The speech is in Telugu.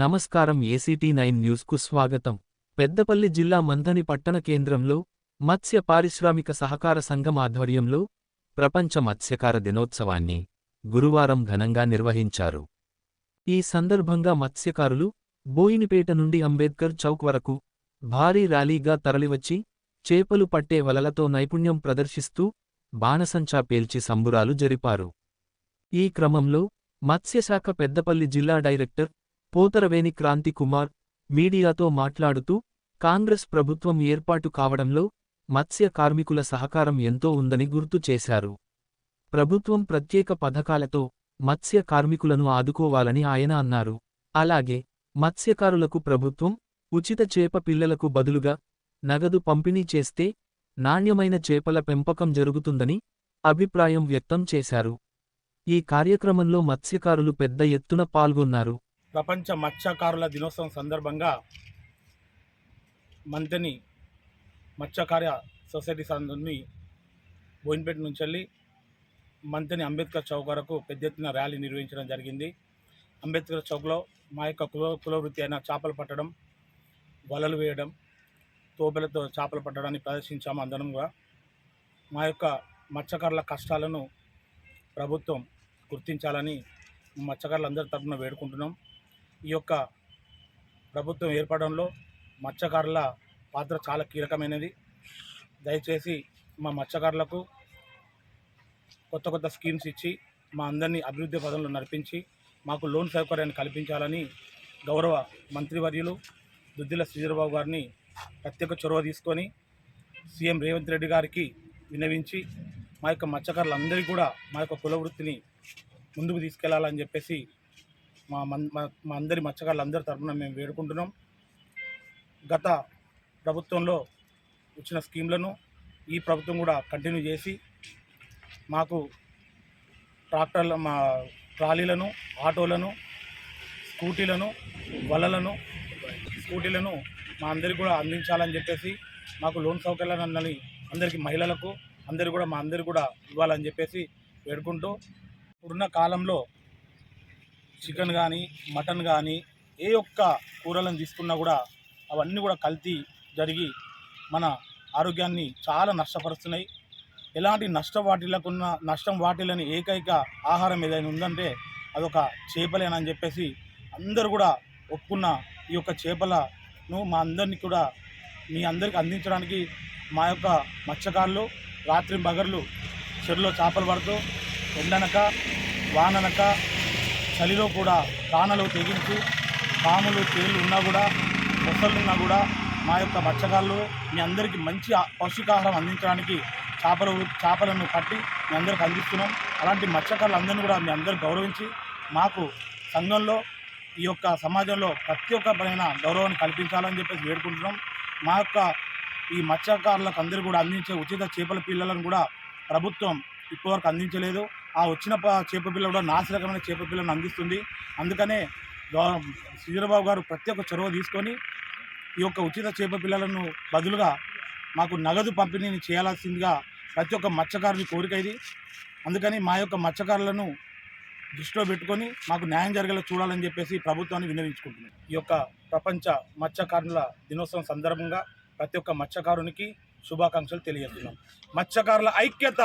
నమస్కారం ఏసీటీ నైన్ న్యూస్కు స్వాగతం. పెద్దపల్లి జిల్లా మంథని పట్టణ కేంద్రంలో మత్స్య పారిశ్రామిక సహకార సంఘం ఆధ్వర్యంలో ప్రపంచ మత్స్యకార దినోత్సవాన్ని గురువారం ఘనంగా నిర్వహించారు. ఈ సందర్భంగా మత్స్యకారులు బోయినిపేట నుండి అంబేద్కర్ చౌక్ వరకు భారీ ర్యాలీగా తరలివచ్చి చేపలు పట్టే వలలతో నైపుణ్యం ప్రదర్శిస్తూ బాణసంచా పేల్చి సంబురాలు జరిపారు. ఈ క్రమంలో మత్స్యశాఖ పెద్దపల్లి జిల్లా డైరెక్టర్ పోతరవేని క్రాంతి కుమార్ మీడియాతో మాట్లాడుతూ కాంగ్రెస్ ప్రభుత్వం ఏర్పాటు కావడంలో మత్స్య కార్మికుల సహకారం ఎంతో ఉందని గుర్తు చేశారు. ప్రభుత్వం ప్రత్యేక పథకాలతో మత్స్య కార్మికులను ఆదుకోవాలని ఆయన అన్నారు. అలాగే మత్స్యకారులకు ప్రభుత్వం ఉచిత చేప పిల్లలకు బదులుగా నగదు పంపిణీ చేస్తే నాణ్యమైన చేపల పెంపకం జరుగుతుందని అభిప్రాయం వ్యక్తం చేశారు. ఈ కార్యక్రమంలో మత్స్యకారులు పెద్ద ఎత్తున పాల్గొన్నారు. ప్రపంచ మత్స్యకారుల దినోత్సవం సందర్భంగా మంతని మత్స్యకార్య సొసైటీ సందుని బోయిన్పేట నుంచి వెళ్ళి మంతని అంబేద్కర్ చౌక్ వరకు పెద్ద ఎత్తున ర్యాలీ నిర్వహించడం జరిగింది. అంబేద్కర్ చౌక్లో మా యొక్క కుల కులవృత్తి అయిన చేపలు పట్టడం వలలు వేయడం తోపెలతో చేపలు పట్టడాన్ని ప్రదర్శించాము అందరం కూడా. మా యొక్క మత్స్యకారుల కష్టాలను ప్రభుత్వం గుర్తించాలని మత్స్యకారులందరి తరపున వేడుకుంటున్నాం. ఈ యొక్క ప్రభుత్వం ఏర్పడంలో మత్స్యకారుల పాత్ర చాలా కీలకమైనది. దయచేసి మా మత్స్యకారులకు కొత్త కొత్త స్కీమ్స్ ఇచ్చి మా అందరినీ అభివృద్ధి పదంలో నడిపించి మాకు లోన్ సౌకర్యాన్ని కల్పించాలని గౌరవ మంత్రివర్యులు దుద్దిల శ్రీధరబాబు గారిని ప్రత్యేక చొరవ తీసుకొని సీఎం రేవంత్ రెడ్డి గారికి వినవించి మా యొక్క మత్స్యకారులందరికీ కూడా మా యొక్క కుల వృత్తిని ముందుకు తీసుకెళ్ళాలని చెప్పేసి మా మా- అందరి మత్స్యకారులందరి తరఫున మేము వేడుకుంటున్నాం. గత ప్రభుత్వంలో వచ్చిన స్కీమ్లను ఈ ప్రభుత్వం కూడా కంటిన్యూ చేసి మాకు ట్రాక్టర్ల మా ట్రాలీలను ఆటోలను స్కూటీలను వలలను స్కూటీలను మా అందరికి కూడా అందించాలని చెప్పేసి మాకు లోన్ సౌకర్యాలను అన్నది అందరికీ మహిళలకు అందరికీ కూడా మా అందరికి కూడా ఇవ్వాలని చెప్పేసి వేడుకుంటూ ఇప్పుడున్న కాలంలో చికెన్ కానీ మటన్ కానీ ఏ ఒక్క కూరలను తీసుకున్నా కూడా అవన్నీ కూడా కల్తీ జరిగి మన ఆరోగ్యాన్ని చాలా నష్టపరుస్తున్నాయి. ఎలాంటి నష్టం వాటిలకున్న నష్టం వాటిలని ఏకైక ఆహారం ఏదైనా ఉందంటే అదొక చేపలేనని చెప్పేసి అందరూ కూడా ఒప్పుకున్న ఈ యొక్క చేపలను మా అందరినీ కూడా మీ అందరికి అందించడానికి మా యొక్క మత్స్యకారులు రాత్రి బగర్లు చెరులో చేపలు పడుతూ ఎండనక వాననక చలిలో కూడా ప్రాణాలు తెగించి పాములు తేళ్ళు ఉన్నా కూడా మొసళ్ళు కూడా మా యొక్క మత్స్యకారులు మీ అందరికీ మంచి పౌష్టికాహారం అందించడానికి చేపలు చేపలను పట్టి మీ అందరికి అందిస్తున్నాం. అలాంటి మత్స్యకారులు అందరినీ కూడా మీ అందరూ గౌరవించి మాకు సంఘంలో ఈ యొక్క సమాజంలో ప్రతి ఒక్క పైన గౌరవాన్ని కల్పించాలని చెప్పేసి వేడుకుంటున్నాం. మా యొక్క ఈ మత్స్యకారులకు అందరూ కూడా అందించే ఉచిత చేపల పిల్లలను కూడా ప్రభుత్వం ఇప్పటివరకు అందించలేదు. ఆ వచ్చిన ప- చేప పిల్ల కూడా నాసిరకమైన చేప పిల్లను అందిస్తుంది. అందుకనే గౌరవ శ్రీధరబాబు గారు ప్రత్యేక చొరవ తీసుకొని ఈ యొక్క ఉచిత చేప పిల్లలను బదులుగా మాకు నగదు పంపిణీని చేయాల్సిందిగా ప్రతి ఒక్క మత్స్యకారుని కోరిక ఇది. అందుకని మా యొక్క మత్స్యకారులను దృష్టిలో పెట్టుకొని మాకు న్యాయం జరిగేలా చూడాలని చెప్పేసి ప్రభుత్వాన్ని వినియోగించుకుంటున్నాం ఈ యొక్క ప్రపంచ మత్స్యకారుల దినోత్సవం సందర్భంగా ప్రతి ఒక్క మత్స్యకారునికి శుభాకాంక్షలు తెలియజేస్తున్నాం. మత్స్యకారుల ఐక్యత!